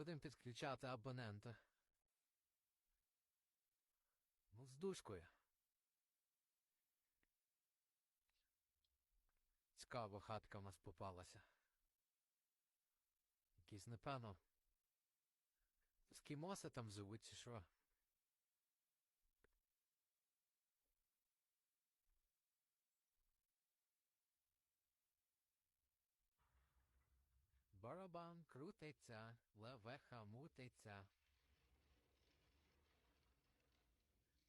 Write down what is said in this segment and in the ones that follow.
Будемо підключати абонента. Ну, з дужкою. Цікаво, хатка в нас попалася. Якісь, напевно. Скімоси там живуть, чи що? Барабан крутиться, левеха мутиться.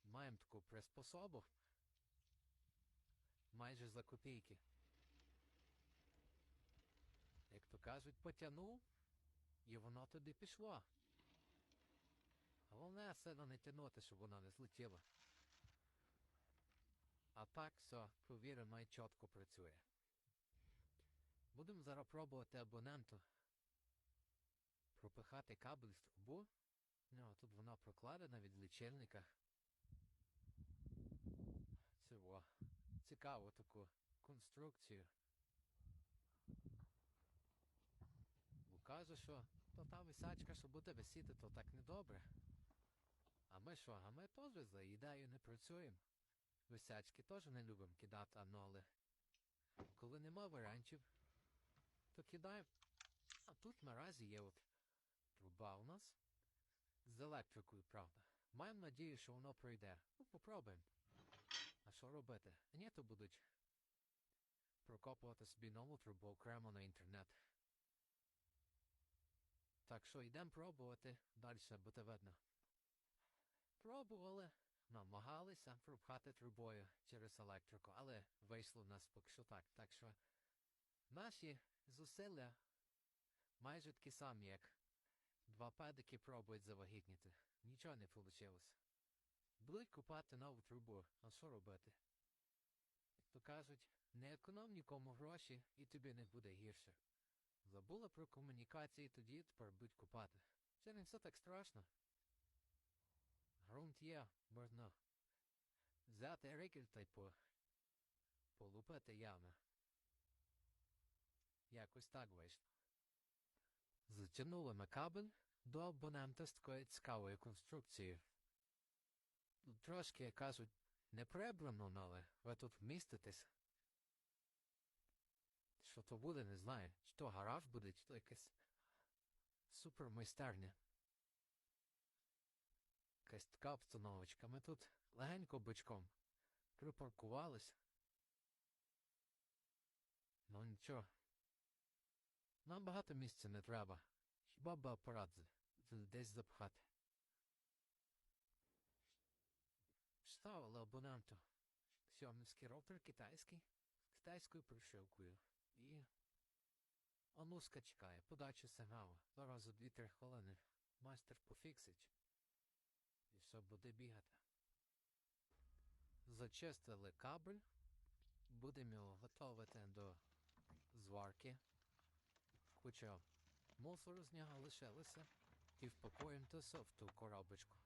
Маємо таку приспособу. Майже за копійки. Як то кажуть, потягнув, і воно туди пішло. Головне сильно не тягнути, щоб воно не злетіло. А так все, повіримо, і чітко працює. Будемо зараз пробувати абоненту пропихати кабель в трубу. Ну, тут вона прокладена від лічильника. Цього. Цікаву таку конструкцію. Бо каже, що то та висачка, що буде висіти, то так недобре. А ми що, а ми теж за ідею не працюємо. Висячки теж не любимо кидати аноли. Коли нема варіантів, то кидаємо. А тут наразі є от труба у нас. З електрикою, правда. Маємо надію, що воно пройде. Ну, попробуємо. А що робити? Ні, то будуть прокопувати собі нову трубу окремо на інтернет. Так що йдемо пробувати, далі буде видно. Пробували, намагалися пропхати трубою через електрику, але вийшло в нас поки що так. Так що наші зусилля майже такі самі, як два педики пробують завагітніти. Нічого не вийшло. Будуть купати нову трубу, а що робити? То кажуть, не економ нікому гроші і тобі не буде гірше. Забула про комунікації, тоді тепер будуть купати. Це не все так страшно. Грунт є, можна взяти рикель та й по... полупити ями. Якось так вийшло. Затягнули ми кабель до абонента з такою цікавою конструкцією. Трошки, як кажуть, не прибрано, але ви тут вміститесь. Що то буде, не знаю. Чи то гараж буде, чи то якась супермайстерня. Якась така обстановочка. Ми тут легенько бичком припаркувались. Ну нічого. Нам багато місця не треба. Хіба б апарат десь запхати. Ставили абоненту. Сьомницький роутер китайський з китайською прошивкою. І Ануска чекає, подача сигналу. Зараз за 2-3 хвилини майстер пофіксить. І все буде бігати. Зачистили кабель. Будемо його готувати до зварки. Хоча мусору з нього лишилося. І впакуємо то в ту коробочку.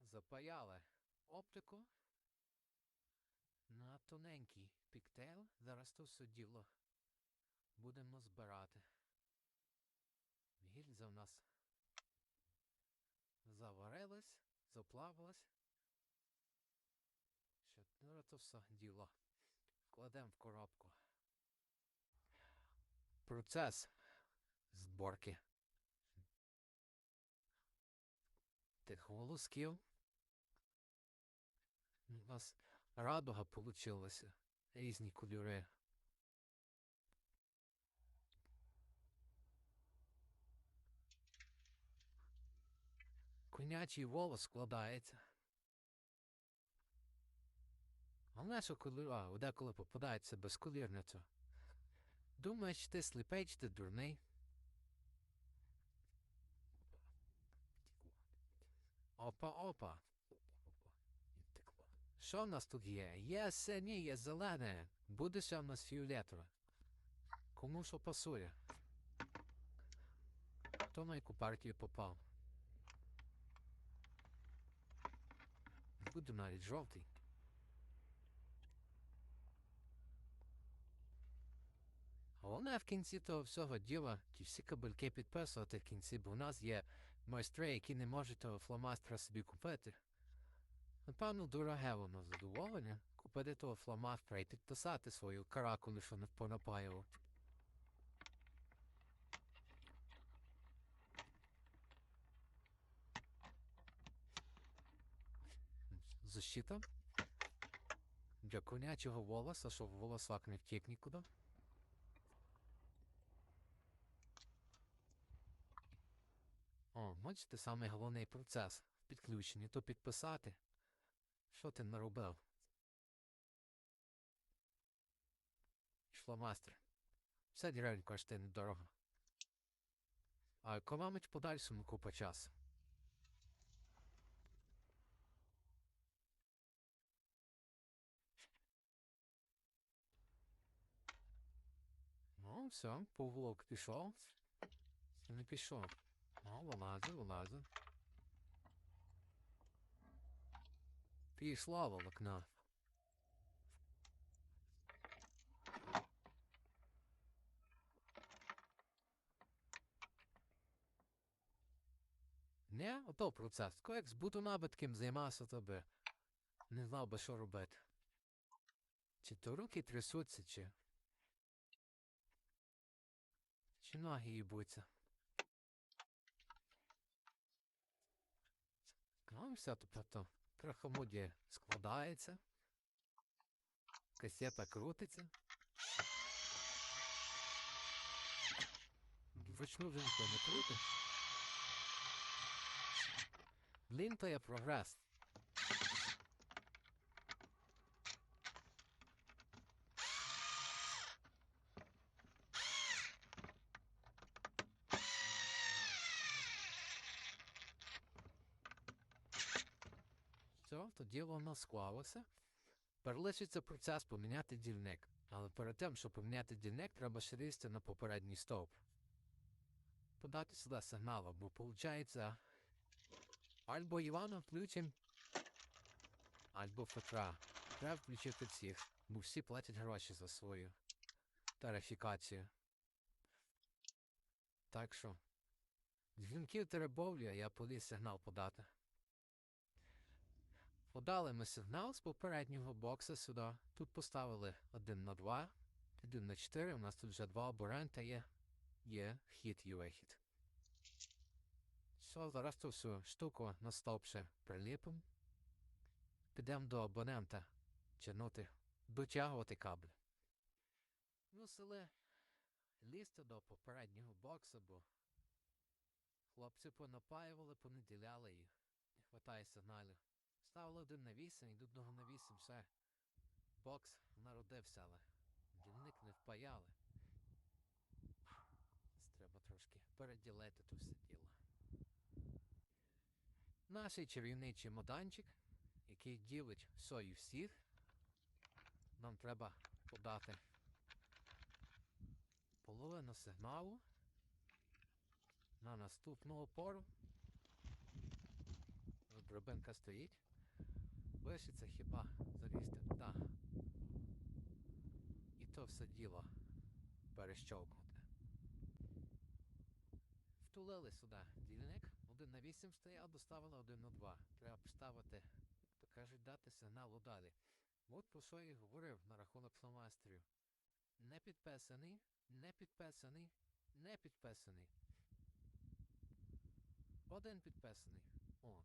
Запаяли оптику на тоненький піктейл. Зараз то все діло будемо збирати. Гільза в нас заварилась, заплавилась. Ще то все діло. Кладемо в коробку. Процес зборки тих волосків. У нас радуга получилася. Різні кольори. Конячий волос складається. Але що коли, деколи попадається безколірниця. Думаєш, ти сліпий, чи ти дурний? Опа, опа. Що в нас тут є? Є синє, є зелене. Буде в нас фіолетове. Кому що пасує? Хто на яку партію попав? Буде навіть жовтий. Головне в кінці того всього діла ті всі кабельки підписувати в кінці, бо в нас є майстри, які не можуть того фломастера собі купити. Напевно, дороге воно задоволення купити того фломастера і підписати свою каракулю, що не понапаювати. Защита. Для конячого волоса, щоб волосак не втік нікуди. Бачите, самий головний процес в підключенні, то підписати. Що ти наробив? Шломастер. Все деревень коштує недорого. А економить в подальшому купа часу. Ну, все, поволок пішов. Не пішов. Ну, вилазить, вилазить. Пішла волокна. Не, ото процес. Тако як з бутонабитким займався, то би не знав би, що робити. Чи то руки трясуться, чи. Чи ноги їбуться. Ну, тобто то складається. Касета крутиться. Вручну вже ніхто не крутить. Блін, то є прогрес. Все, тоді воно склалося. Перелишиться процес поміняти дільник. Але перед тим, щоб поміняти дільник, треба ще лізти на попередній стовп. Подати сюди сигнал, бо виходить, або Івана включим, або Петра. Треба включити всіх, бо всі платять гроші за свою тарифікацію. Так що, дзвінків теребовлю, я поліз сигнал подати. Подали ми сигнал з попереднього бокса сюди. Тут поставили 1 на 2, 1 на 4. У нас тут вже два абонента є. Є хід і вихід. Все, зараз ту всю штуку на стовп ще приліпимо. Підемо до абонента чинути, дотягувати кабель. Мусили лізти до попереднього бокса, бо хлопці понапаювали, понеділяли їх. Не хватає сигналів. Ставили один на 8 і одного на 8 все. Бокс народився, але дільник не впаяли. Треба трошки переділити то все діло. Наш чарівний чемоданчик, який ділить все всіх. Нам треба подати половину сигналу на наступну опору. От Дробинка стоїть. Лишиться хіба залізти туди. І то все діло перещовкнути. Втулили сюди дільник, один на 8 стояв, доставили один на 2. Треба поставити, то кажуть, дати сигналу далі. От про що я говорив на рахунок фломастерів. Не підписаний, не підписаний, не підписаний. Один підписаний. О.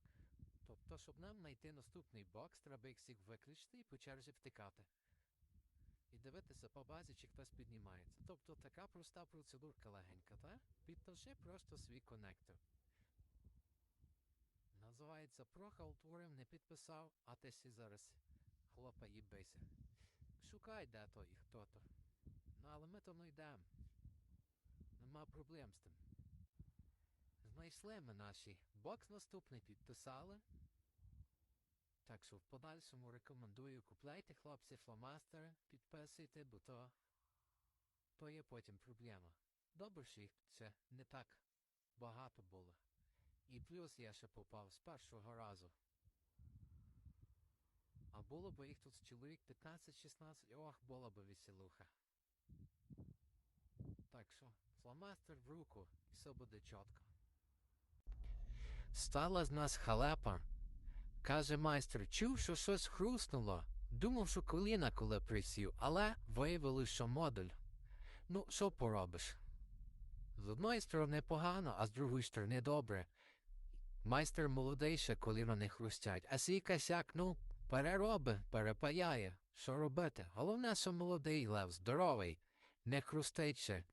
Тобто, щоб нам знайти наступний бокс, треба їх всіх виключити і по черзі втикати. І дивитися по базі, чи хтось піднімається. Тобто така проста процедурка легенька, так? Підточи просто свій конектор. Називається прохалтурив, не підписав, а ти сі зараз хлопа їбися. Шукай, де то і хто то. Ну, але ми то не йдемо. Нема проблем з тим. Знайшли ми наші. Бокс наступний підписали. Так що в подальшому рекомендую купляйте хлопці фломастери, підписуйте, бо то, то є потім проблема. Добре, що їх це не так багато було. І плюс я ще попав з першого разу. А було б їх тут чоловік 15-16, ох, була б веселуха. Так що, фломастер в руку, і все буде чітко. Стала з нас халепа. Каже майстер, чув, що щось хруснуло. Думав, що коліна коли присів, але виявилось, що модуль. Ну, що поробиш? З одної сторони погано, а з другої сторони добре. Майстер молодий ще коліно не хрустять, а свій косяк, ну, перероби, перепаяє. Що робити? Головне, що молодий лев, здоровий, не хрустить ще.